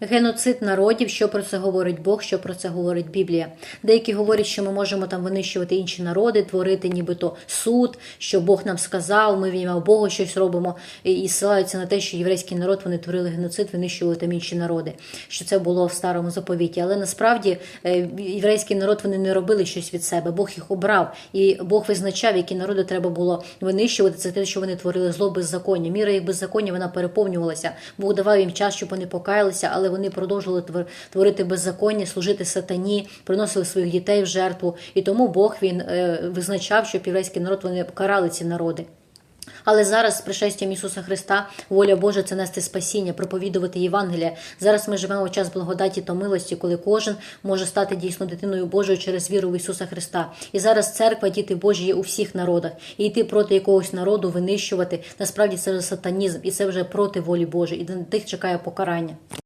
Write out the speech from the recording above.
Геноцид народів, що про це говорить Бог, що про це говорить Біблія. Деякі говорять, що ми можемо там винищувати інші народи, творити нібито суд, що Бог нам сказав, ми в ім'я Бога щось робимо, і, ссилаються на те, що єврейський народ вони творили геноцид, винищували там інші народи, що це було в старому заповіті. Але насправді е, єврейський народ вони не робили щось від себе. Бог їх обрав, і Бог визначав, які народи треба було винищувати. Це те, що вони творили зло беззаконня. Міра їх беззаконня вона переповнювалася. Бог давав їм час, щоб вони покаялися, але вони продовжували твор- творити беззаконня, служити сатані, приносили своїх дітей в жертву. І тому Бог він е, визначав, щоб єврейський народ вони карали ці народи. Але зараз з пришестям Ісуса Христа воля Божа це нести спасіння, проповідувати Євангелія. Зараз ми живемо в час благодаті та милості, коли кожен може стати дійсно дитиною Божою через віру в Ісуса Христа. І зараз церква, діти Божі є у всіх народах. І йти проти якогось народу, винищувати насправді це вже сатанізм, і це вже проти волі Божої. І на тих чекає покарання.